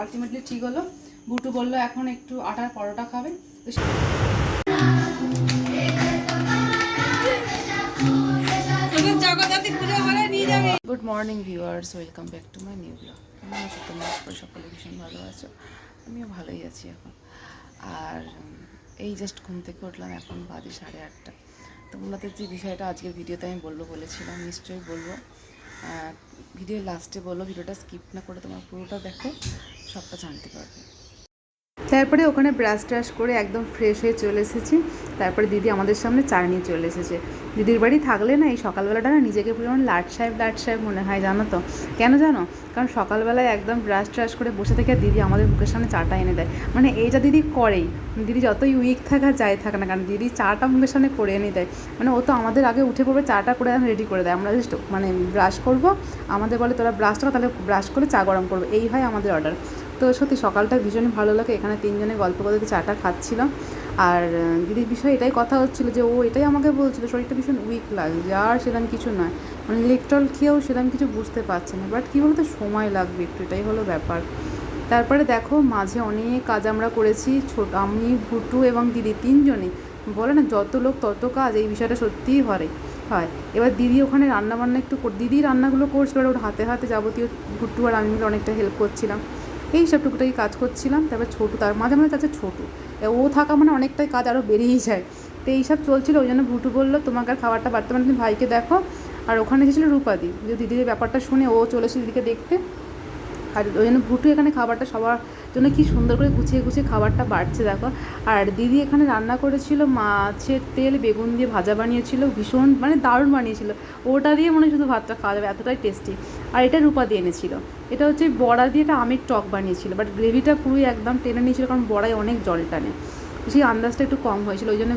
Ultimately ঠিক হলো। বুটু বলল এখন একটু আটার পরোটা খাবে। তো good morning viewers welcome back to my new blog কেমন আছো তোমরা? সকলে ভীষণ ভালো আছো। আমিও ভালোই আছি এখন। আর এই জাস্ট ঘুম থেকে উঠলাম এখন বাজে সাড়ে আটটা। তোমাদের যে বিষয়টা আজকের ভিডিওতে আমি বলব বলেছিলাম নিশ্চয়ই বলব। ভিডিও লাস্টে বলো ভিডিওটা স্কিপ না করে তোমার পুরোটা দেখো সবটা জানতে পারবে। তারপরে ওখানে ব্রাশ ট্রাশ করে একদম ফ্রেশ হয়ে চলে এসেছি। তারপরে দিদি আমাদের সামনে চা নিয়ে চলে এসেছে। দিদির বাড়ি থাকলে না এই সকালবেলাটা না নিজেকে পরিমাণ লাট সাহেব লাট সাহেব মনে হয়, জানো তো? কেন জানো? কারণ সকালবেলায় একদম ব্রাশ ট্রাশ করে বসে থেকে দিদি আমাদের মুখের সামনে চাটা এনে দেয়। মানে এইটা দিদি করেই, দিদি যতই উইক থাকা যায় থাকে না কারণ দিদি চাটা মুখের সামনে করে এনে দেয়। মানে ও তো আমাদের আগে উঠে পড়বে, চাটা করে রেডি করে দেয়। আমরা জাস্ট মানে ব্রাশ করব, আমাদের বলে তোরা ব্রাশ করো, তাহলে ব্রাশ করে চা গরম করব। এই হয় আমাদের অর্ডার তো সত্যি সকালটা ভীষণই ভালো লাগে। এখানে তিনজনে গল্প করতে চাটা খাচ্ছিলাম আর দিদির বিষয়ে এটাই কথা হচ্ছিল যে ও এটাই আমাকে বলছিল, শরীরটা ভীষণ উইক লাগছে। আর সেরকম কিছু নয়। মানে ইলেকট্রল খেয়েও সেরকম কিছু বুঝতে পারছে না। বাট কী বলতো, সময় লাগবে একটু। এটাই হলো ব্যাপার। তারপরে দেখো, মাঝে অনেক কাজ আমরা করেছি। ছোট, আমি ভুটু এবং দিদি তিনজনে বলে না, যত লোক তত কাজ। এই বিষয়টা সত্যিই হয় হয়। এবার দিদি ওখানে রান্না বান্না একটু দিদি রান্নাগুলো করছিল ওর হাতে হাতে যাবতীয় ভুট্টু আর আমি মিলে অনেকটা হেল্প করছিলাম। এই সব টুকুটাকি কাজ করছিলাম, তারপর ছোটু, তার মাঝে মাঝে আছে ছোটো ও থাকা মানে অনেকটাই কাজ আরও বেড়েই যায়। তো এইসব চলছিল, ওই জন্য ভুটু বলল, তোমাকে আর খাবারটা বাড়তে পারে তুমি ভাইকে দেখো। আর ওখানে এসেছিল রূপাদি, যে দিদির ব্যাপারটা শুনে ও চলে এসে দিদিকে দেখতে। আর ওই জন্য ভুটু এখানে খাবারটা সবার জন্য কি সুন্দর করে গুছিয়ে গুছিয়ে খাবারটা বাড়ছে, দেখো। আর দিদি এখানে রান্না করেছিল মাছের তেল, বেগুন দিয়ে ভাজা বানিয়েছিল, ভীষণ মানে দারুণ বানিয়েছিল। ওটা দিয়ে মনে শুধু ভাতটা খাওয়া যাবে, এতটাই টেস্টি আর এটা রূপা দিয়ে এনেছিল। এটা হচ্ছে বড়া দিয়ে একটা আমের টক বানিয়েছিল বাট গ্রেভিটা পুরোই একদম টেনে নিয়েছিল, কারণ বড়ায় অনেক জল টানে। সেই আন্দাজটা একটু কম হয়েছিল, ওই জন্য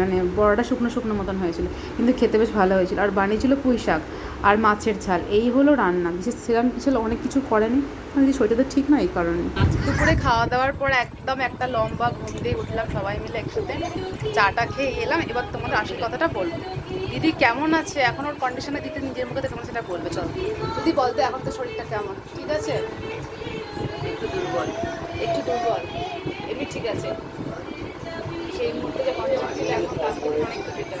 মানে বড়াটা শুকনো শুকনো মতন হয়েছিল, কিন্তু খেতে বেশ ভালো হয়েছিল। আর বানিয়েছিল পুঁই শাক আর মাছের ঝাল, এই হলো রান্না। বিশেষ সেরকম কিছু অনেক কিছু করেনি। যে শরীরটা তো ঠিক নয় এই কারণে দুপুরে খাওয়া দাওয়ার পর একদম একটা লম্বা ঘুম দিয়ে উঠলাম সবাই মিলে একসাথে। চাটা খেয়ে এলাম, এবার তোমাদের আসল কথাটা বলব। দিদি কেমন আছে? এখন ওর কন্ডিশনে দিদি নিজের মুখে তোমার সেটা বলবে, চল। দিদি বলতে এখন তো শরীরটা কেমন? ঠিক আছে? একটু দুর্বল। একটু দুর্বল? এমনি ঠিক আছে। সেই মুহূর্তে যে কন্ডিশন ছিল, এখন তার থেকে অনেকটা বেটার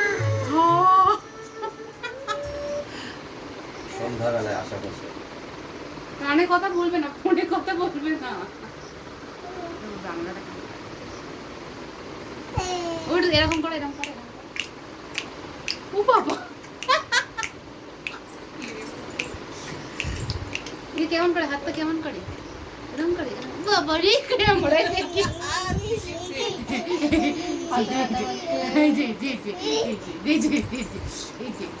সন্ধ্যাবেলায় আশা করছে কানে কথা বলবে না ফোনে কথা বলবে না? এরকম করে এরকম করে। ও বাবা এ কেমন করে হাতটা কেমন করে এরকম করে এরকম। বাবা রে কেমন করে দেখি এই যে, জি, জি, এই যে, এই যে,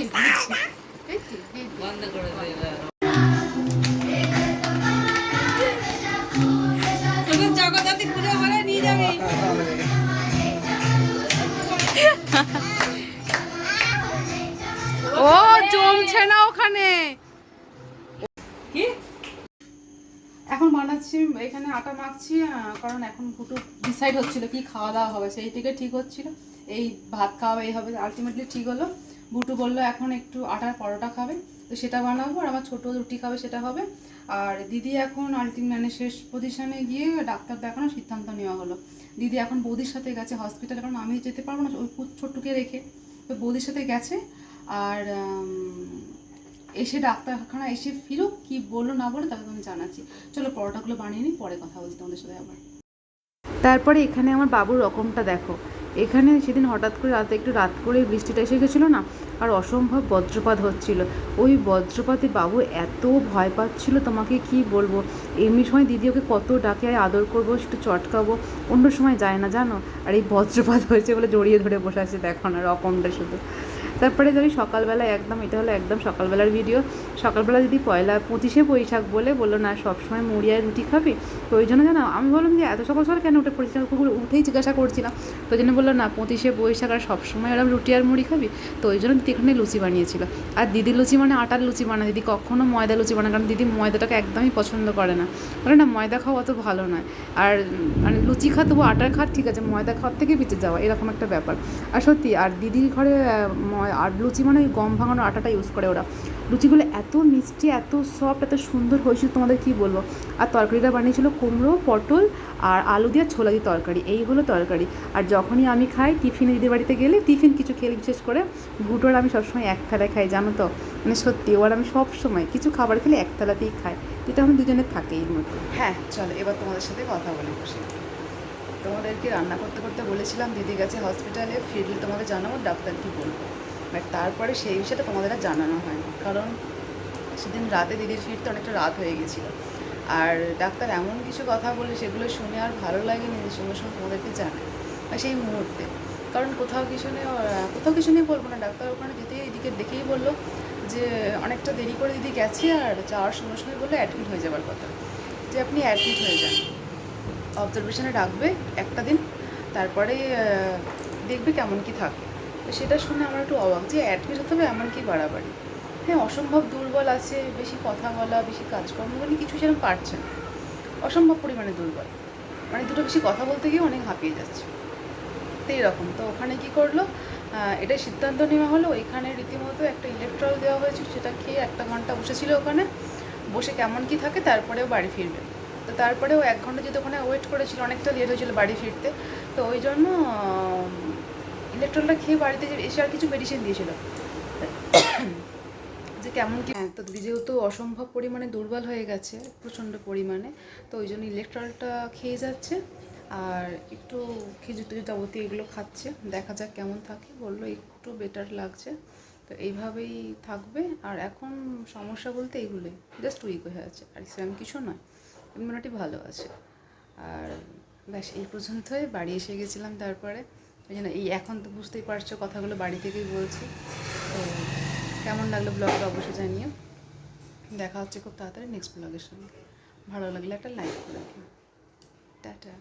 এই বন্ধ করে জগদ্ধাত্রী পুজো হলে নিয়ে যাবে ও জমছে না ওখানে। কি? এখন বানাচ্ছি এখানে আটা মাখছি কারণ এখন দুটো ডিসাইড হচ্ছিল কি খাওয়া দাওয়া হবে সেই থেকে ঠিক হচ্ছিল। এই ভাত খাওয়া এই হবে আলটিমেটলি ঠিক হলো। বুটু বলল, এখন একটু আটার পরোটা খাবে, তো সেটা বানাবো আর আমার ছোটো রুটি খাবে, সেটা হবে। আর দিদি এখন আলটিম মানে শেষ পজিশনে গিয়ে ডাক্তার দেখানোর সিদ্ধান্ত নেওয়া হলো। দিদি এখন বৌদির সাথে গেছে হসপিটালে কারণ আমি যেতে পারব না, ওই ছোট্টুকে রেখে। তো বৌদির সাথে গেছে আর এসে ডাক্তারখানা এসে ফিরুক কি বলল না বলে তাকে আমি জানাচ্ছি। চলো পরোটাগুলো বানিয়ে নিই, পরে কথা বলছি তোমাদের সাথে আবার। তারপরে এখানে আমার বাবুর রকমটা দেখো। এখানে সেদিন হঠাৎ করে রাতে একটু রাত করে বৃষ্টিটা এসে গেছিল না আর অসম্ভব বজ্রপাত হচ্ছিল। ওই বজ্রপাতে বাবু এত ভয় পাচ্ছিল, তোমাকে কি বলব? এমনি সময় দিদি ওকে কত ডাকে আদর করব, একটু চটকাবো, অন্য সময় যায় না, জানো? আর এই বজ্রপাত হয়েছে বলে জড়িয়ে ধরে বসে আছে, দেখো না, রকমটা শুধু। তারপরে যাবি সকালবেলা একদম, এটা হলো একদম সকালবেলার ভিডিও সকালবেলা যদি পয়লা পঁচিশে বৈশাখ বলে, বলল, না, সবসময় মুড়ি আর রুটি খাবি? তো ওই জন্য জানো, আমি বললাম যে, এত সকাল সকাল কেন উঠে পড়েছিলাম কুকুর উঠেই জিজ্ঞাসা করছিলাম। তো ওই জন্য বলল, না, পঁচিশে বৈশাখ আর সবসময় ওরকম রুটি আর মুড়ি খাবি? তো ওই জন্য দিদি এখানে লুচি বানিয়েছিল। আর দিদি লুচি মানে আটার লুচি বানায় দিদি কখনো ময়দা লুচি বানায় কারণ দিদি ময়দাটাকে একদমই পছন্দ করে না। বলে, না, ময়দা খাওয়া অত ভালো নয়। আর মানে লুচি খা তবু আটার খা, ঠিক আছে, ময়দা খাওয়ার থেকে বেঁচে যাওয়া, এরকম একটা ব্যাপার। আর সত্যি, আর দিদির ঘরে আহ, ময়- আর লুচি মানে ওই গম ভাঙানোর আটাটা ইউজ করে ওরা। লুচিগুলো এত মিষ্টি এত সফট এত সুন্দর হয়েছিল তোমাদের কি বলব? আর তরকারিটা বানিয়েছিল কুমড়ো পটল আর আলু দিয়ে ছোলা দিয়ে তরকারি। এই হলো তরকারি। আর যখনই আমি খাই টিফিনে দিদির বাড়িতে গেলে টিফিন কিছু খেলে বিশেষ করে ভুটোর আমি সবসময় এক থালায় খাই জানো তো? মানে সত্যি ওর আমি সব সময় কিছু খাবার খেলে এক থালাতেই খাই। যেটা আমার দুজনের থাকেই মতো হ্যাঁ চলো এবার তোমাদের সাথে কথা বলে তোমাদেরকে রান্না করতে করতে বলেছিলাম দিদি গেছে হসপিটালে ফিরলে তোমাকে জানাব ডাক্তার কী বলব। বাট তারপরে সেই বিষয়টা তোমাদের আর জানানো হয়নি। কারণ সেদিন রাতে দিদির ফিরতে অনেকটা রাত হয়ে গেছিল। আর ডাক্তার এমন কিছু কথা বলে সেগুলো শুনে আর ভালো লাগেনি যে সঙ্গে সঙ্গে তোমাদেরকে জানায়। আর সেই মুহূর্তে। কারণ কোথাও কিছু নিয়ে কোথাও কিছু নিয়ে বলব না। ডাক্তার ওখানে যেতে এদিকে দেখেই বলল যে অনেকটা দেরি করে দিদি গেছে আর যাওয়ার সঙ্গে সঙ্গে বলল অ্যাডমিট হয়ে যাবার কথা। যে আপনি অ্যাডমিট হয়ে যান। অবজারভেশনে রাখবে একটা দিন, তারপরে দেখবে কেমন কি থাকে। সেটা শুনে আমার একটু অবাক যে অ্যাডমিট হতে হবে, এমন কি বাড়াবাড়ি? হ্যাঁ অসম্ভব দুর্বল আছে, বেশি কথা বলা, বেশি কাজকর্ম বলে কিছু সেরকম পারছে না। অসম্ভব পরিমাণে দুর্বল। মানে দুটো বেশি কথা বলতে গিয়ে অনেক হাঁপিয়ে যাচ্ছে। তো এরকম। তো ওখানে কি করল? এটাই সিদ্ধান্ত নেওয়া হলো। ওইখানে রীতিমতো একটা ইলেকট্রল দেওয়া হয়েছিল, সেটা খেয়ে একটা ঘণ্টা বসেছিল ওখানে। বসে কেমন কি থাকে, তারপরেও বাড়ি ফিরবে। তো তারপরেও এক ঘণ্টা যেহেতু ওখানে ওয়েট করেছিল, অনেকটা লেট হয়েছিল বাড়ি ফিরতে। তো ওই জন্য ইলেকট্রলটা খেয়ে বাড়িতে যে- এসে আর কিছু মেডিসিন দিয়েছিল। যে কেমন কি হ্যাঁ। তো যেহেতু অসম্ভব পরিমাণে দুর্বল হয়ে গেছে প্রচণ্ড পরিমাণে তো ওই জন্য ইলেকট্রলটা খেয়ে যাচ্ছে। আর একটু খেজুর টেজুর যাবতি এগুলো খাচ্ছে দেখা যাক কেমন থাকে বলল একটু বেটার লাগছে। তো এইভাবেই থাকবে। আর এখন সমস্যা বলতে এইগুলোই জাস্ট উইক হয়ে আছে। আর সেরকম কিছু নয় ইমিউনিটি ভালো আছে। আর ব্যাস এই পর্যন্তই বাড়ি এসে গেছিলাম তারপরে। ওই জন্য এই এখন তো বুঝতেই পারছ কথাগুলো বাড়ি থেকেই বলছি। তো কেমন লাগল ব্লগটা অবশ্যই জানিও। দেখা হচ্ছে খুব তাড়াতাড়ি নেক্সট ব্লগের সঙ্গে। ভালো লাগলে একটা লাইক করে দিও। টাটা।